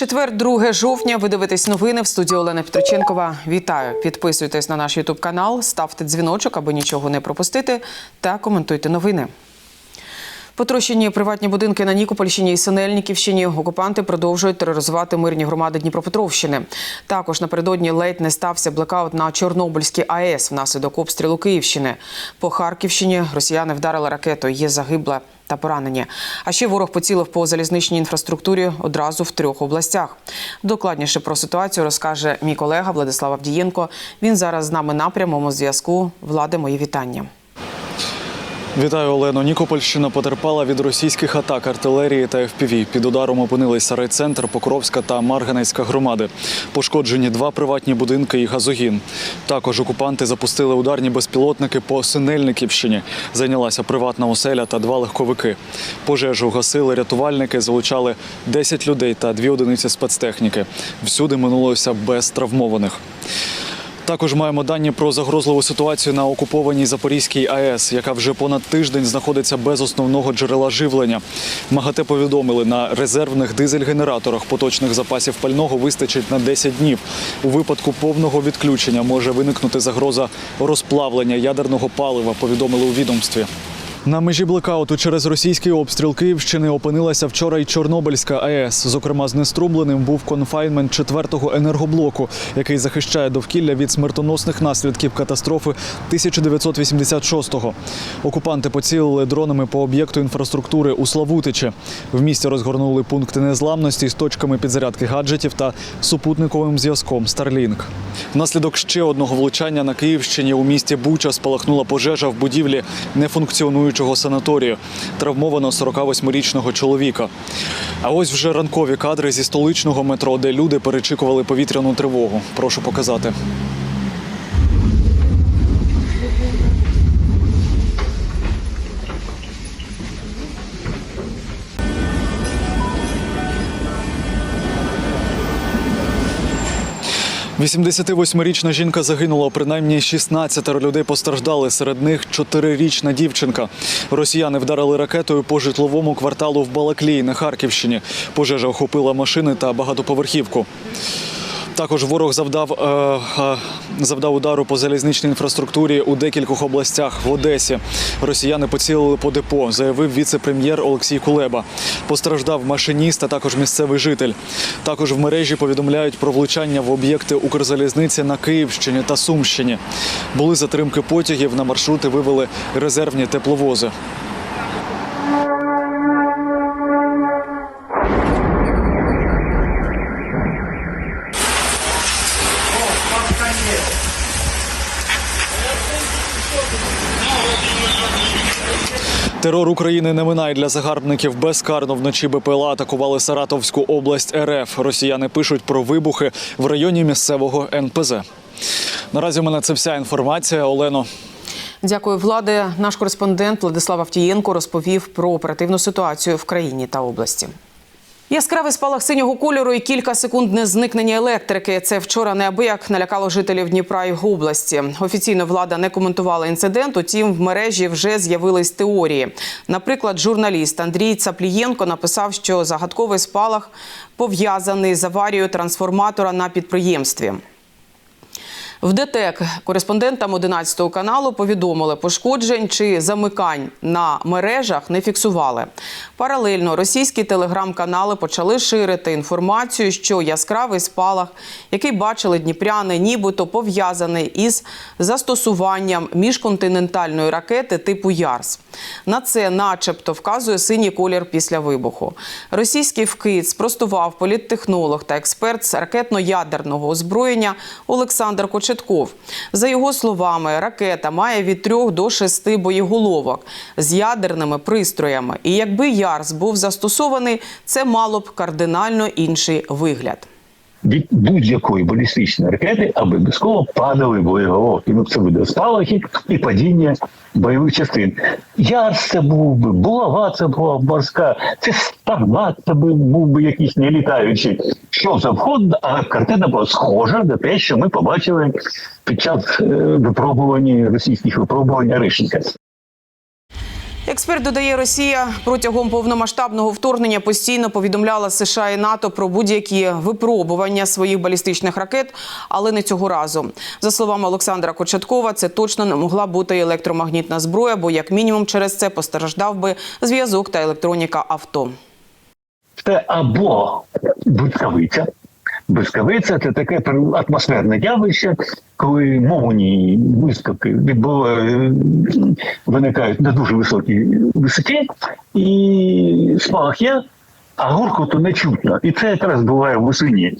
Четвер, 2 жовтня. Ви дивитесь новини в студії Олена Петроченкова. Вітаю! Підписуйтесь на наш Ютуб канал, ставте дзвіночок, аби нічого не пропустити, та коментуйте новини. Потрощені приватні будинки на Нікопольщині і Синельниківщині. Окупанти продовжують тероризувати мирні громади Дніпропетровщини. Також напередодні ледь не стався блекаут на Чорнобильській АЕС внаслідок обстрілу Київщини. По Харківщині росіяни вдарили ракетою. Є загибла та поранені. А ще ворог поцілив по залізничній інфраструктурі одразу в трьох областях. Докладніше про ситуацію розкаже мій колега Владислав Авдієнко. Він зараз з нами на прямому зв'язку. Влади, мої вітання. Вітаю, Олено. Нікопольщина потерпала від російських атак артилерії та ФПВ. Під ударом опинилися райцентр, Покровська та Марганецька громади. Пошкоджені два приватні будинки і газогін. Також окупанти запустили ударні безпілотники по Синельниківщині. Зайнялася приватна оселя та два легковики. Пожежу гасили рятувальники, залучали 10 людей та дві одиниці спецтехніки. Всюди минулося без травмованих. Також маємо дані про загрозливу ситуацію на окупованій Запорізькій АЕС, яка вже понад тиждень знаходиться без основного джерела живлення. МАГАТЕ повідомили, на резервних дизель-генераторах поточних запасів пального вистачить на 10 днів. У випадку повного відключення може виникнути загроза розплавлення ядерного палива. Повідомили у відомстві. На межі блекауту через російський обстріл Київщини опинилася вчора й Чорнобильська АЕС. Зокрема, знеструмленим був конфайнмент четвертого енергоблоку, який захищає довкілля від смертоносних наслідків катастрофи 1986-го. Окупанти поцілили дронами по об'єкту інфраструктури у Славутичі. В місті розгорнули пункти незламності з точками підзарядки гаджетів та супутниковим зв'язком Starlink. Внаслідок ще одного влучання на Київщині у місті Буча спалахнула пожежа в будівлі нефункціонуючого санаторію. Травмовано 48-річного чоловіка. А ось вже ранкові кадри зі столичного метро, де люди перечікували повітряну тривогу. Прошу показати. – 88-річна жінка загинула. Принаймні 16 людей постраждали. Серед них 4-річна дівчинка. Росіяни вдарили ракетою по житловому кварталу в Балаклії на Харківщині. Пожежа охопила машини та багатоповерхівку. Також ворог завдав, е, е, завдав удару по залізничній інфраструктурі у декількох областях в Одесі. Росіяни поцілили по депо, заявив віце-прем'єр Олексій Кулеба. Постраждав машиніст, а також місцевий житель. Також в мережі повідомляють про влучання в об'єкти Укрзалізниці на Київщині та Сумщині. Були затримки потягів, на маршрути вивели резервні тепловози. Терор України не минає для загарбників. Безкарно вночі БПЛА атакували Саратовську область РФ. Росіяни пишуть про вибухи в районі місцевого НПЗ. Наразі в мене це вся інформація. Олено. Дякую, влади. Наш кореспондент Владислав Автієнко розповів про оперативну ситуацію в країні та області. Яскравий спалах синього кольору і кілька секундне зникнення електрики. Це вчора неабияк налякало жителів Дніпра і області. Офіційно влада не коментувала інцидент. Утім, в мережі вже з'явились теорії. Наприклад, журналіст Андрій Цаплієнко написав, що загадковий спалах пов'язаний з аварією трансформатора на підприємстві. В ДТЕК кореспондентам 11 каналу повідомили, пошкоджень чи замикань на мережах не фіксували. Паралельно російські телеграм-канали почали ширити інформацію, що яскравий спалах, який бачили дніпряни, нібито пов'язаний із застосуванням міжконтинентальної ракети типу Ярс. На це, начебто, вказує синій колір після вибуху. Російський вкид спростував політтехнолог та експерт з ракетно-ядерного озброєння Олександр Кочетков. За його словами, ракета має від трьох до шести боєголовок з ядерними пристроями. І якби Ярс був застосований, це мало б кардинально інший вигляд. Від будь-якої балістичної ракети обов'язково падали боєголовки. Ну, це буде спалахи і падіння бойових частин. Ярс це був би, булава це була морська, це стагнат це був, би якийсь не літаючий. Що завгодно, а картина була схожа на те, що ми побачили під час е, випробувань російських випробувань Аришника. Експерт додає, Росія протягом повномасштабного вторгнення постійно повідомляла США і НАТО про будь-які випробування своїх балістичних ракет, але не цього разу. За словами Олександра Кочеткова, це точно не могла бути електромагнітна зброя, бо як мінімум через це постраждав би зв'язок та електроніка авто. Це або блискавиця. Блискавиця це таке атмосферне явище, коли мовні вискоки відбувають, виникають на дуже високій висоті, і спалах є, а гуркоту не чутно. І це якраз буває в висині.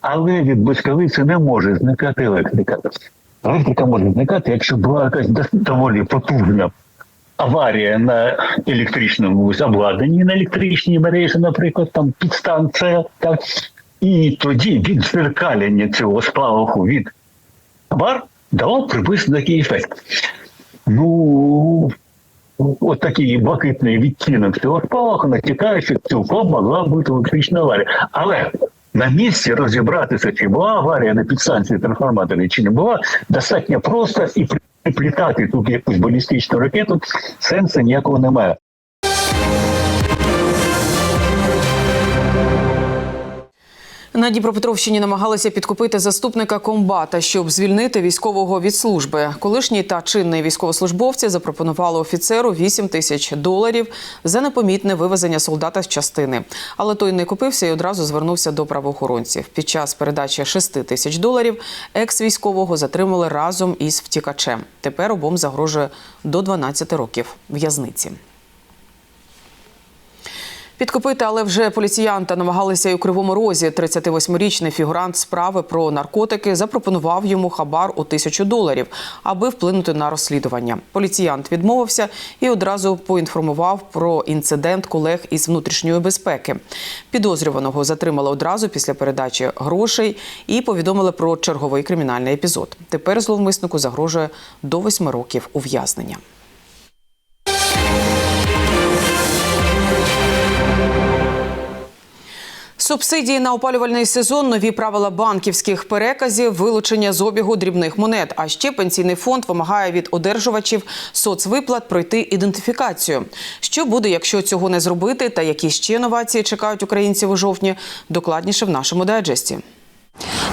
Але від блискавиці не може зникати електрика. Електрика може зникати, якщо була якась доволі потужна аварія на електричному обладнанні, на електричній мережі, наприклад, там підстанція, так і тоді відзеркалення цього спалаху від товар дало приблизно такий ефект. Ну, от такий блакитний відтінок цього спалаху натякає, що цілком могла бути електрична аварія. Але на місці розібратися, чи була аварія на підстанції трансформаторі, чи не була, достатньо просто і приплітати тут якусь балістичну ракету сенсу ніякого немає. На Дніпропетровщині намагалися підкупити заступника комбата, щоб звільнити військового від служби. Колишній та чинний військовослужбовці запропонували офіцеру 8 тисяч доларів за непомітне вивезення солдата з частини. Але той не купився і одразу звернувся до правоохоронців. Під час передачі 6 тисяч доларів екс-військового затримали разом із втікачем. Тепер обом загрожує до 12 років в'язниці. Підкупити, але вже поліціянта намагалися і у кривому розі. 38-річний фігурант справи про наркотики запропонував йому хабар у тисячу доларів, аби вплинути на розслідування. Поліціянт відмовився і одразу поінформував про інцидент колег із внутрішньої безпеки. Підозрюваного затримали одразу після передачі грошей і повідомили про черговий кримінальний епізод. Тепер зловмиснику загрожує до восьми років ув'язнення. Субсидії на опалювальний сезон, нові правила банківських переказів, вилучення з обігу дрібних монет. А ще пенсійний фонд вимагає від одержувачів соцвиплат пройти ідентифікацію. Що буде, якщо цього не зробити, та які ще новації чекають українців у жовтні? Докладніше в нашому дайджесті.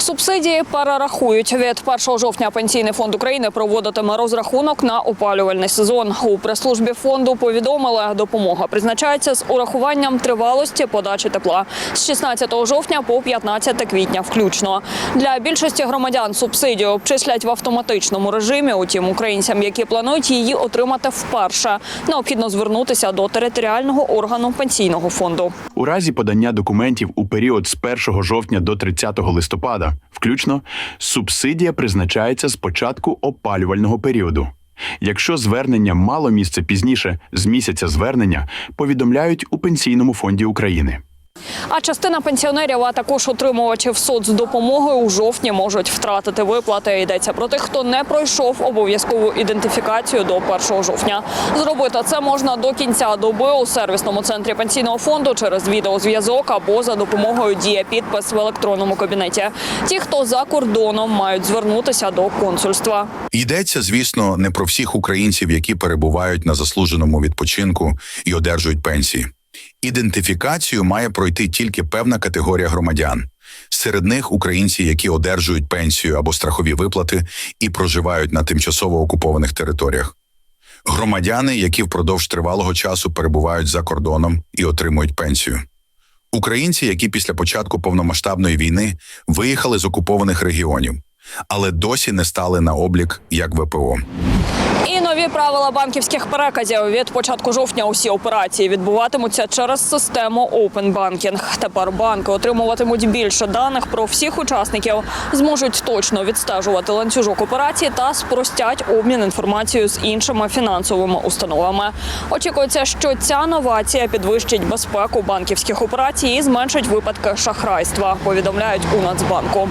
Субсидії перерахують від 1 жовтня. Пенсійний фонд України проводитиме розрахунок на опалювальний сезон. У прес-службі фонду повідомили, допомога призначається з урахуванням тривалості подачі тепла з 16 жовтня по 15 квітня, включно для більшості громадян субсидію обчислять в автоматичному режимі. Утім, українцям, які планують її отримати вперше, необхідно звернутися до територіального органу пенсійного фонду. У разі подання документів у період з 1 жовтня до 30 листопада, включно, субсидія призначається з початку опалювального періоду. Якщо звернення мало місце пізніше з місяця звернення, повідомляють у Пенсійному фонді України. А частина пенсіонерів, а також отримувачів соцдопомоги у жовтні можуть втратити виплати. Йдеться про тих, хто не пройшов обов'язкову ідентифікацію до 1 жовтня. Зробити це можна до кінця доби у сервісному центрі пенсійного фонду через відеозв'язок або за допомогою дія підпис в електронному кабінеті. Ті, хто за кордоном, мають звернутися до консульства. Йдеться, звісно, не про всіх українців, які перебувають на заслуженому відпочинку і одержують пенсії. Ідентифікацію має пройти тільки певна категорія громадян. Серед них українці, які одержують пенсію або страхові виплати і проживають на тимчасово окупованих територіях. Громадяни, які впродовж тривалого часу перебувають за кордоном і отримують пенсію. Українці, які після початку повномасштабної війни виїхали з окупованих регіонів, але досі не стали на облік як ВПО. І нові правила банківських переказів від початку жовтня. Усі операції відбуватимуться через систему Open Banking. Тепер банки отримуватимуть більше даних про всіх учасників, зможуть точно відстежувати ланцюжок операцій та спростять обмін інформацією з іншими фінансовими установами. Очікується, що ця новація підвищить безпеку банківських операцій і зменшить випадки шахрайства. Повідомляють у Нацбанку.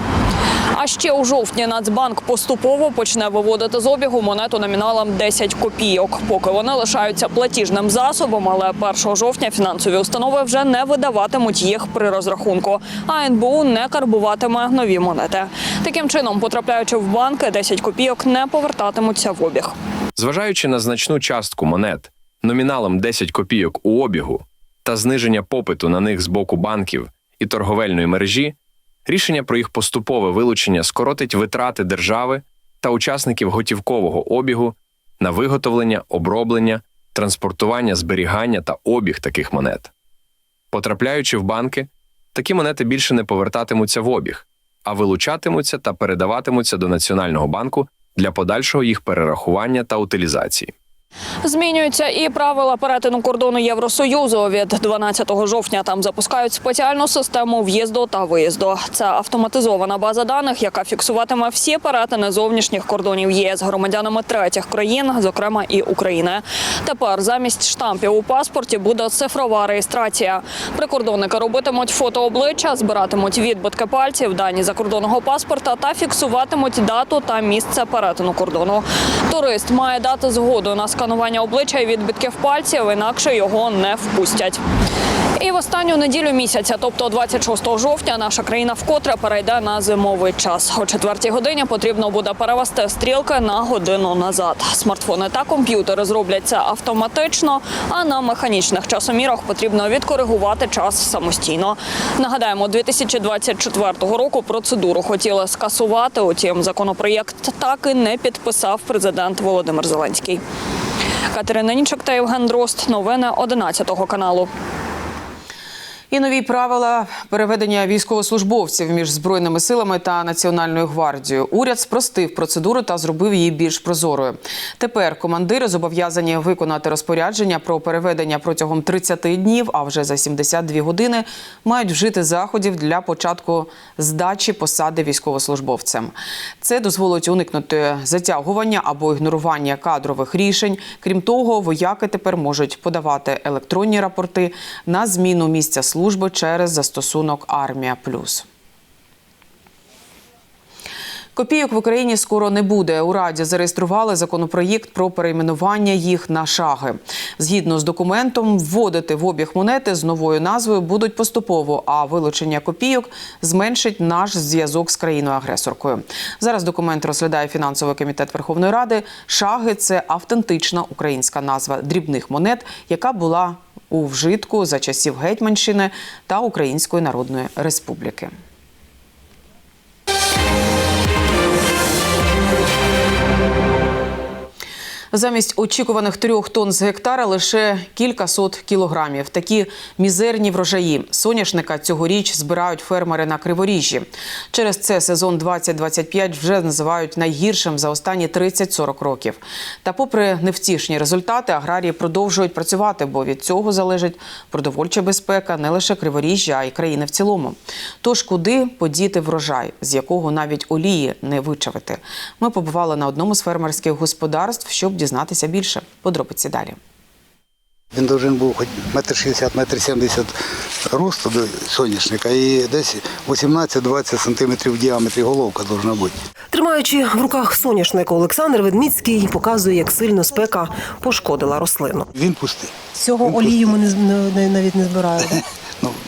А ще у жовтні Нацбанк поступово почне виводити з обігу монету номіналом 10 копійок. Поки вони лишаються платіжним засобом, але 1 жовтня фінансові установи вже не видаватимуть їх при розрахунку. А НБУ не карбуватиме нові монети. Таким чином, потрапляючи в банки, 10 копійок не повертатимуться в обіг. Зважаючи на значну частку монет, номіналом 10 копійок у обігу та зниження попиту на них з боку банків і торговельної мережі, рішення про їх поступове вилучення скоротить витрати держави та учасників готівкового обігу на виготовлення, оброблення, транспортування, зберігання та обіг таких монет. Потрапляючи в банки, такі монети більше не повертатимуться в обіг, а вилучатимуться та передаватимуться до Національного банку для подальшого їх перерахування та утилізації. Змінюються і правила перетину кордону Євросоюзу. Від 12 жовтня там запускають спеціальну систему в'їзду та виїзду. Це автоматизована база даних, яка фіксуватиме всі перетини зовнішніх кордонів ЄС громадянами третіх країн, зокрема і України. Тепер замість штампів у паспорті буде цифрова реєстрація. Прикордонники робитимуть фото обличчя, збиратимуть відбитки пальців, дані закордонного паспорта та фіксуватимуть дату та місце перетину кордону. Турист має дати згоду на сканування обличчя і відбитків пальців, інакше його не впустять. І в останню неділю місяця, тобто 26 жовтня, наша країна вкотре перейде на зимовий час. О четвертій годині потрібно буде перевести стрілки на годину назад. Смартфони та комп'ютери зроблять це автоматично, а на механічних часомірах потрібно відкоригувати час самостійно. Нагадаємо, 2024 року процедуру хотіли скасувати. Утім, законопроєкт так і не підписав президент Володимир Зеленський. Катерина Нічок та Євген Дрозд. Новини 11 каналу. І нові правила переведення військовослужбовців між збройними силами та національною гвардією. Уряд спростив процедуру та зробив її більш прозорою. Тепер командири зобов'язані виконати розпорядження про переведення протягом 30 днів, а вже за 72 години мають вжити заходів для початку здачі посади військовослужбовцям. Це дозволить уникнути затягування або ігнорування кадрових рішень. Крім того, вояки тепер можуть подавати електронні рапорти на зміну місця служби через застосунок Армія Плюс. Копійок в Україні скоро не буде. У Раді зареєстрували законопроєкт про перейменування їх на шаги. Згідно з документом, вводити в обіг монети з новою назвою будуть поступово, а вилучення копійок зменшить наш зв'язок з країною-агресоркою. Зараз документ розглядає фінансовий комітет Верховної Ради. Шаги це автентична українська назва дрібних монет, яка була у вжитку за часів Гетьманщини та Української Народної Республіки. Замість очікуваних трьох тонн з гектара лише кілька сот кілограмів. Такі мізерні врожаї соняшника цьогоріч збирають фермери на криворіжжі. Через це сезон 2025 вже називають найгіршим за останні 30-40 років. Та, попри невтішні результати, аграрії продовжують працювати, бо від цього залежить продовольча безпека не лише криворіжжя, а й країни в цілому. Тож куди подіти врожай, з якого навіть олії не вичавити? Ми побували на одному з фермерських господарств, щоб дізнатися більше. Подробиці далі. Він повинен був хоч метр шістдесят, метр сімдесят росту до соняшника і десь 18-20 сантиметрів в діаметрі головка повинна бути. Тримаючи в руках соняшник, Олександр Ведміцький показує, як сильно спека пошкодила рослину. Він пустий. Цього олію ми не, навіть не збираємо.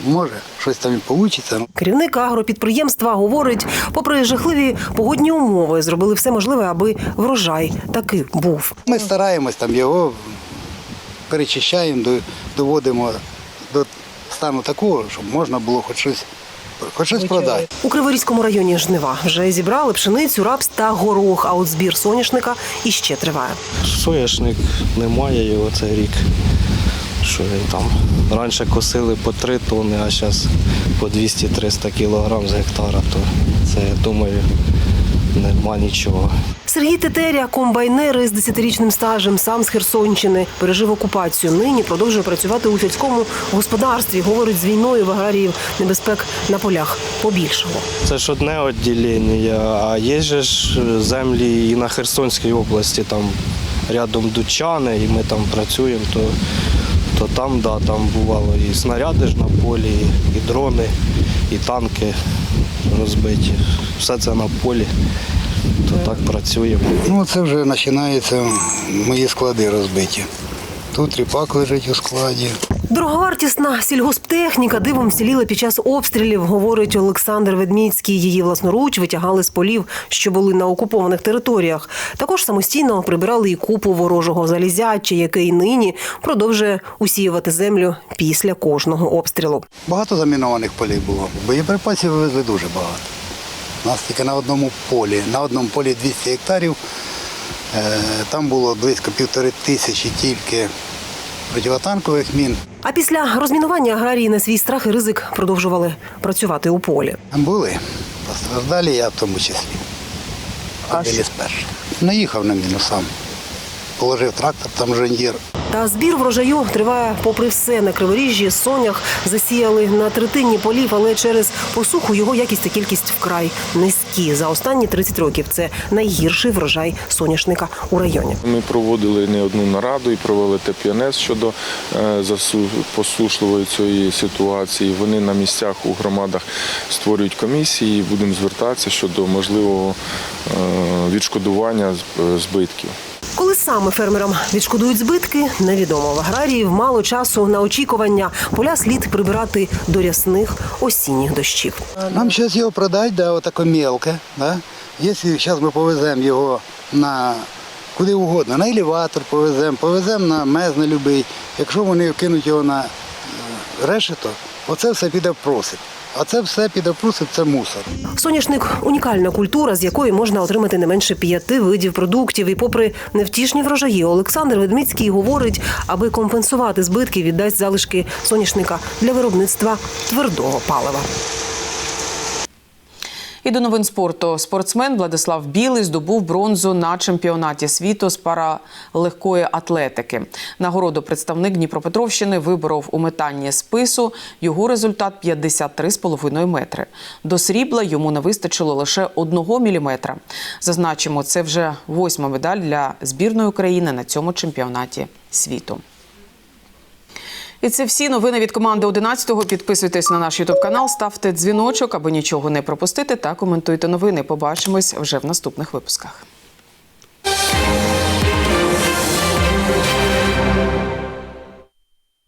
Може, щось там і вийде. Керівник агропідприємства говорить, попри жахливі погодні умови, зробили все можливе, аби врожай таки був. Ми стараємось там його перечищаємо, доводимо до стану такого, щоб можна було хоч щось, хоч щось продати. У Криворізькому районі жнива вже зібрали пшеницю, рапс та горох. А от збір соняшника іще триває. Соняшник немає його цей рік. Що він там? Раніше косили по 3 тонни, а зараз по 200-300 кілограм з гектара, то це, я думаю, нема нічого. Сергій Тетеря, комбайнер із десятирічним стажем, сам з Херсонщини, пережив окупацію. Нині продовжує працювати у сільському господарстві. Говорить, з війною в аграріїв небезпек на полях побільшало. Це ж одне відділення, а є ж землі і на Херсонській області, там рядом Дучани, і ми там працюємо, то, то там, да, там бувало і снаряди ж на полі, і, дрони, і танки розбиті. Все це на полі, то так працюємо. Ну, це вже починається мої склади розбиті. Тут ріпак лежить у складі. Дороговартісна сільгосптехніка дивом вціліла під час обстрілів, говорить Олександр Ведміцький. Її власноруч витягали з полів, що були на окупованих територіях. Також самостійно прибирали і купу ворожого залізяча, який нині продовжує усіювати землю після кожного обстрілу. Багато замінованих полів було. Боєприпасів вивезли дуже багато. У нас тільки на одному полі, на одному полі 200 гектарів. Е, Там було близько півтори тисячі тільки противотанкових мін. А після розмінування аграрії на свій страх і ризик продовжували працювати у полі. Були постраждали я в тому числі. Один із перших. Наїхав на міну сам. Положив трактор, там жондір. Та збір врожаю триває попри все на криворіжжі. Сонях засіяли на третині полів, але через посуху його якість та кількість вкрай низькі. За останні 30 років це найгірший врожай соняшника у районі. Ми проводили не одну нараду і провели ТПНС щодо е, посушливої цієї ситуації. Вони на місцях у громадах створюють комісії. і Будемо звертатися щодо можливого е, відшкодування е, збитків. Коли саме фермерам відшкодують збитки, невідомо. В аграріїв мало часу на очікування. Поля слід прибирати до рясних осінніх дощів. Нам зараз його продають, да, отако мелке. Да? Якщо зараз ми повеземо його на куди угодно, на елеватор повеземо, повеземо на мез на любий. Якщо вони кинуть його на е, решето, оце все піде в просип. А це все в це мусор. Соняшник унікальна культура, з якої можна отримати не менше п'яти видів продуктів. І попри невтішні врожаї, Олександр Ведмицький говорить, аби компенсувати збитки, віддасть залишки соняшника для виробництва твердого палива. І до новин спорту. Спортсмен Владислав Білий здобув бронзу на чемпіонаті світу з паралегкої атлетики. Нагороду представник Дніпропетровщини виборов у метанні спису. Його результат 53,5 метри. До срібла йому не вистачило лише одного міліметра. Зазначимо, це вже восьма медаль для збірної України на цьому чемпіонаті світу. І це всі новини від команди 11-го. Підписуйтесь на наш ютуб канал, ставте дзвіночок, аби нічого не пропустити, та коментуйте новини. Побачимось вже в наступних випусках.